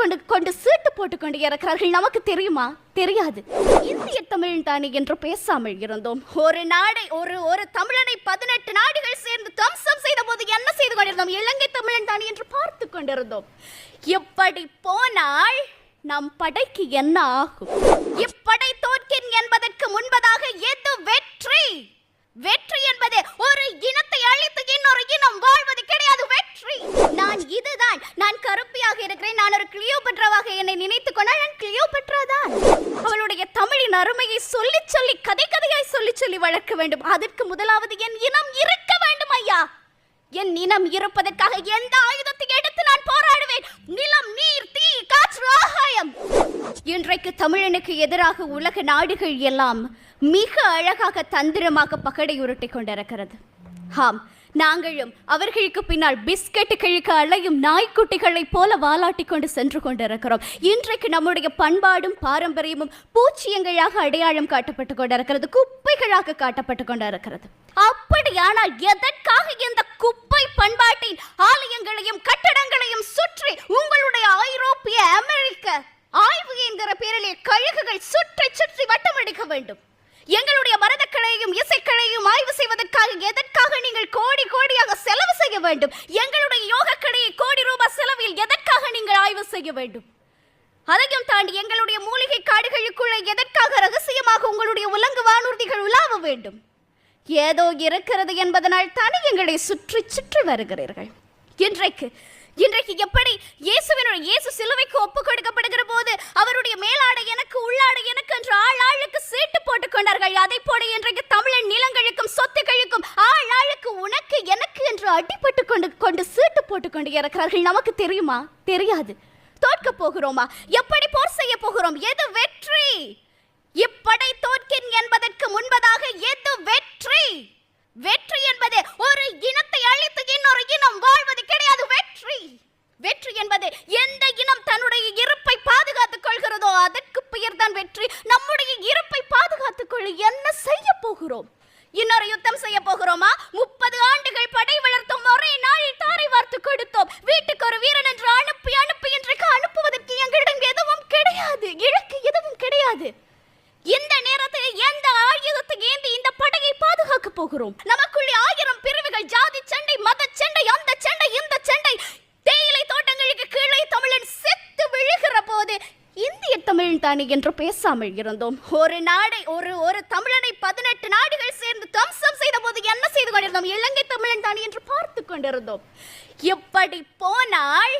கொண்டு கொண்டு சீட்டு போட்டுக்கொண்டு இறக்கிறார்கள். நமக்கு தெரியுமா? தெரியாது. இந்திய தமிழன் தானே என்று பேசாமல் இருந்தோம். ஒரு நாடை ஒரு ஒரு தமிழனை பதினெட்டு நாடுகள் சேர்ந்து துவம்சம் செய்த போது என்ன செய்து கொண்டிருந்தோம்? இலங்கை தமிழன் தானே என்று பார்த்து கொண்டிருந்தோம். இப்படி போனால் நம் படைக்கு என்ன ஆகும்? இப்படை தோற்கின் என்பதற்கு முன்பதாக எது வெற்றி என்பது ஒரு இனத்தை அழித்து இன்னொரு இனம் வாழ்வது கிடையாது வெற்றி நான் இதுதான் நான் கருப்பியாக இருக்கிறேன் நான் ஒரு கிளியோபெட்ராவாக என்னை நினைத்துக் கொண்டால் நான் கிளியோபெட்ரா தான் அவளுடைய தமிழின் அருமையை சொல்லி சொல்லி கதை கதையாய் சொல்லி சொல்லி வளர்க்க வேண்டும். அதற்கு முதலாவது என் இனம் இருக்க வேண்டும் ஐயா. என் இனம் இருப்பதற்காக எந்த ஆயுதத்தை எடுத்து நான் போராடுவேன்? நிலம் நீர் தீ காற்று ஆகாயம். இன்றைக்கு தமிழனுக்கு எதிராக உலக நாடுகள் எல்லாம் மிக அழகாக தந்திரமாக பகடை உருட்டி கொண்டிருக்கிறது. ஆம் நாங்களும் அவர்களுக்கு பின்னால் பிஸ்கட்டுகளுக்கு அலையும் நாய்க்குட்டிகளைப் போல வாலாட்டி கொண்டு சென்று கொண்டிருக்கிறோம். இன்றைக்கு நம்முடைய பண்பாடும் பாரம்பரியமும் பூச்சியங்களாக அடையாளம் காட்டப்பட்டு கொண்டிருக்கிறது குப்பைகளாக காட்டப்பட்டு கொண்டிருக்கிறது. அப்படியானால் எதற்காக இந்த குப்பை பண்பாட்டின் ஆலயங்களையும் கட்டடங்களையும் சுற்றி உங்களுடைய ஐரோப்பிய அமெரிக்க ஆய்வு என்கிற பேரிலே கழுகுகள் சுற்றி சுற்றி வட்டமடிக்க வேண்டும்? எங்களுடைய மரதக்களையும் ஆய்வு செய்வதற்காக எதற்காக நீங்கள் கோடி கோடியாக செலவு செய்ய வேண்டும்? எங்களுடைய யோகக்கலையை கோடி ரூபாய் செலவில் எதற்காக நீங்கள் ஆய்வு செய்ய வேண்டும்? அதையும் தாண்டி எங்களுடைய மூலிகை காடுகளுக்குள்ள எதற்காக ரகசியமாக உங்களுடைய உலங்கு வானூர்திகள் உலாவ வேண்டும்? ஏதோ இருக்கிறது என்பதனால் தானே எங்களை சுற்றி சுற்றி வருகிறீர்கள். இன்றைக்கு இன்றைக்கு எப்படி இயேசுவினுடைய இயேசு சிலுவைக்கு ஒப்பு கொடுக்கப்படுகிற போது அவருடைய மேலாடை எனக்கு உள்ளாடை எனக்கு என்று ஆள் ஆளுக்கு சீட்டு போட்டுக் கொண்டார்கள் அதை போல இன்றைக்கு தமிழ் நிலங்களுக்கும் சொத்துக்களுக்கும் ஆள் ஆளுக்கு உனக்கு எனக்கு என்று அடிபட்டு கொண்டு கொண்டு சீட்டு போட்டுக் கொண்டு இருக்கிறார்கள் நமக்கு தெரியுமா? தெரியாது. தோற்க போகிறோமா? எப்படி போர் செய்ய போகிறோம்? எது வெற்றி? இப்படை தோற்கின் என்பதற்கு முன்பதாக எது வெற்றி? வெற்றி என்பது ஒரு இனத்தை அழித்து இன்னொரு இனம் வாழ்வது கிடையாது. வெற்றி. வெற்றி என்பது எந்த இனம் தன்னுடைய இருப்பை பாதுகாத்துக் கொள்கிறதோ அதற்கு பெயர்தான் வெற்றி நம்முடைய இருப்பை பாதுகாத்துக் கொள்ள என்ன செய்ய போகிறோம் இன்னொரு யுத்தம் செய்ய போகிறோமா முப்பது ஆண்டுகள் படை வளர்த்தோம் ஒரே நாளில் தாரை வார்த்து கொடுத்தோம் வீட்டுக்கு ஒரு வீரன் என்று அனுப்பி அனுப்பி இன்றைக்கு அனுப்புவதற்கு எங்களிடம் எதுவும் கிடையாது இலக்கு எதுவும் கிடையாது இந்த நேரத்தில் எந்த ஆயுதத்தை ஏந்தி இந்த படையை பாதுகாக்க போகிறோம். நமக்குள்ளே ஆயிரம் பிரிவுகள் ஜாதி சண்டை மத சண்டை அந்த சண்டை இந்த சண்டை. தேயிலை தோட்டங்களுக்கு கீழே தமிழன் செத்து விழுகிற போது இந்திய தமிழன் தானே என்று பேசாமல் இருந்தோம். ஒரு நாடை ஒரு ஒரு தமிழனை பதினெட்டு நாடுகள் சேர்ந்து தம்சம் செய்த போது என்ன செய்து கொண்டிருந்தோம்? இலங்கை தமிழன் தானே என்று பார்த்து கொண்டிருந்தோம். இப்படி போனால்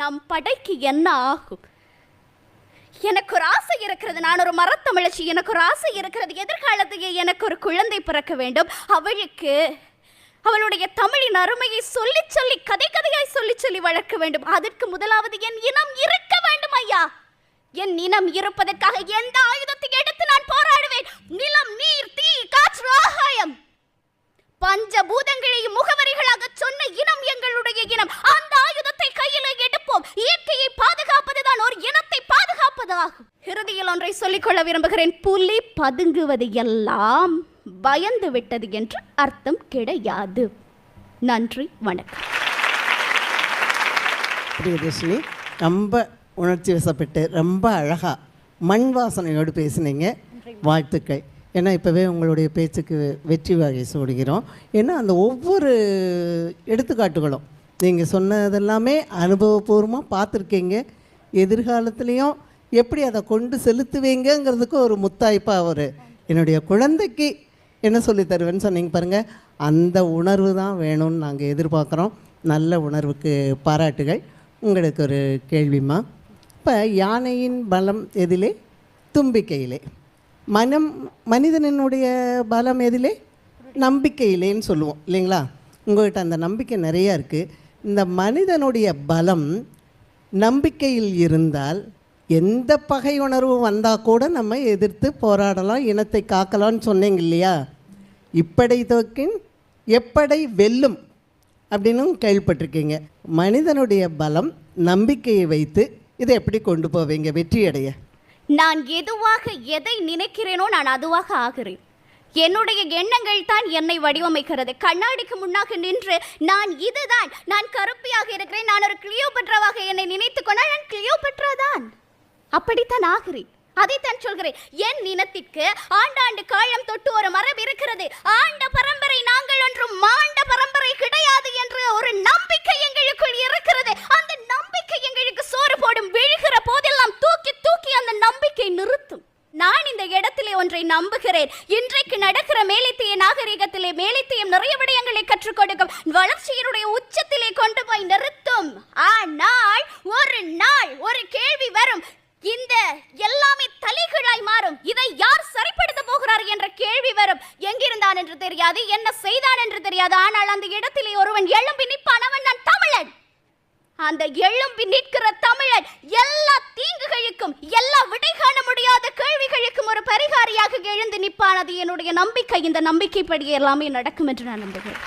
நம் படைக்கு என்ன ஆகும்? எனக்கு ஒரு ஆசை இருக்கிறது. நான் ஒரு மரத்தமிழச்சி எனக்கு ஒரு ஆசை இருக்கிறது. எதிர்காலத்தையே எனக்கு ஒரு குழந்தை பிறக்க வேண்டும். அவளுக்கு அவளுடைய தமிழின் அருமையை சொல்லி சொல்லி கதை கதையாய் சொல்லி சொல்லி வளர்க்க வேண்டும். அதற்கு முதலாவது என் இனம் இருக்க வேண்டும் ஐயா. என் இனம் இருப்பதற்காக எந்த ஆயுதத்தை எடுத்து நான் போராடுவேன் நிலம் நீர் தீ காற்று ஆகாயம் பஞ்சபூதங்களையும் முகவரிகளாக சொன்ன இனம் எங்களுடைய இனம் அந்த ஆயுதத்தை கையில எடுப்போம் இயற்கையை பாதுகாப்பதுதான் ஒரு இனத்தை பாதுகாப்பதாகும் இறுதியில் ஒன்றை சொல்லிக்கொள்ள விரும்புகிறேன். புலி பதுங்குவது எல்லாம் பயந்து விட்டது என்று அர்த்தம் கிடையாது. நன்றி வணக்கம். பிரியதர்ஷினி ரொம்ப உணர்ச்சி வசப்பட்டு ரொம்ப அழகாக மண் வாசனையோடு பேசுனீங்க. வாழ்த்துக்கள். ஏன்னா இப்போவே உங்களுடைய பேச்சுக்கு வெற்றி வகை சூடுகிறோம். ஏன்னா அந்த ஒவ்வொரு எடுத்துக்காட்டுகளும் நீங்கள் சொன்னதெல்லாமே அனுபவபூர்வமாக பார்த்துருக்கீங்க. எதிர்காலத்துலேயும் எப்படி அதை கொண்டு செலுத்துவீங்கங்கிறதுக்கு ஒரு முத்தாய்ப்பாக ஒரு என்னுடைய குழந்தைக்கு என்ன சொல்லி தருவேன்னு சொன்னீங்க பாருங்கள் அந்த உணர்வு தான் வேணும்னு நாங்கள் எதிர்பார்க்குறோம். நல்ல உணர்வுக்கு பாராட்டுகள். உங்களுக்கு ஒரு கேள்விம்மா இப்போ யானையின் பலம் எதிலே? தும்பிக்கையிலே. மனம் மனிதனினுடைய பலம் எதிலே? நம்பிக்கையிலேன்னு சொல்லுவோம் இல்லைங்களா? உங்கள்கிட்ட அந்த நம்பிக்கை நிறையா இருக்குது இந்த மனிதனுடைய பலம் நம்பிக்கையில் இருந்தால் எந்த பகை உணர்வு வந்தால் கூட நம்ம எதிர்த்து போராடலாம் இனத்தை காக்கலாம்னு சொன்னீங்க இல்லையா? இப்படை தோக்கின் எப்படை வெல்லும் அப்படின்னும் கேள்விப்பட்டிருக்கீங்க. மனிதனுடைய பலம் நம்பிக்கையை வைத்து இதை எப்படி கொண்டு போவீங்க? வெற்றியடைய நான் எதுவாக எதை நினைக்கிறேனோ நான் அதுவாக ஆகிறேன். என்னுடைய எண்ணங்கள் தான் என்னை வடிவமைக்கிறது. கண்ணாடிக்கு முன்னாக நின்று நான் இதுதான் நான் கருப்பியாக இருக்கிறேன் நான் ஒரு கிளியோபெட்ராவாக என்னை நினைத்துக் கொண்டால் நான் கிளியோபெட்ரா அப்படித்தான் ஆகிறேன். அதைத்தான் சொல்கிறேன். என் இனத்திற்கு ஆண்டாண்டு காலம் தொட்டு ஒரு மரபு இருக்கிறது. ஆண்ட பரம்பரை நாங்கள் ஒன்றும் மாண்ட பரம்பரை கிடையாது என்று ஒரு நம்பிக்கை எங்களுக்குள் இருக்கிறது. அந்த நம்பிக்கை எங்களுக்கு சோறு போடும். விழுகிற போதெல்லாம் தூக்கி தூக்கி அந்த நம்பிக்கை நிறுத்தும். நான் இந்த இடத்திலே ஒன்றை நம்புகிறேன். இன்றைக்கு நடக்கிற மேலைத்திய நாகரிகத்திலே மேலைத்தியம் நிறைய விடயங்களை கற்றுக் கொடுக்கும். வளர்ச்சியினுடைய உச்சத்திலே கொண்டு போய் நிறுத்தும். ஆனால் ஒரு நாள் ஒரு கேள்வி வரும். இந்த எல்லாமே தலைகீழாய் மாறும். இதை யார் சரிப்படுத்த போகிறார் என்ற கேள்வி வரும். எங்கிருந்தான் என்று தெரியாது என்ன செய்தான் என்று தெரியாது. ஆனால் அந்த இடத்திலே ஒருவன் எழும்பி நிற்பான். அவன் நான் தமிழன். அந்த எழும்பி நிற்கிற தமிழன் எல்லா தீங்குகளுக்கும் எல்லா விடை காண முடியாத கேள்விகளுக்கும் ஒரு பரிகாரியாக எழுந்து நிற்பான். அது என்னுடைய நம்பிக்கை. இந்த நம்பிக்கைப்படி எல்லாமே நடக்கும் என்று நான் நம்புகிறேன்.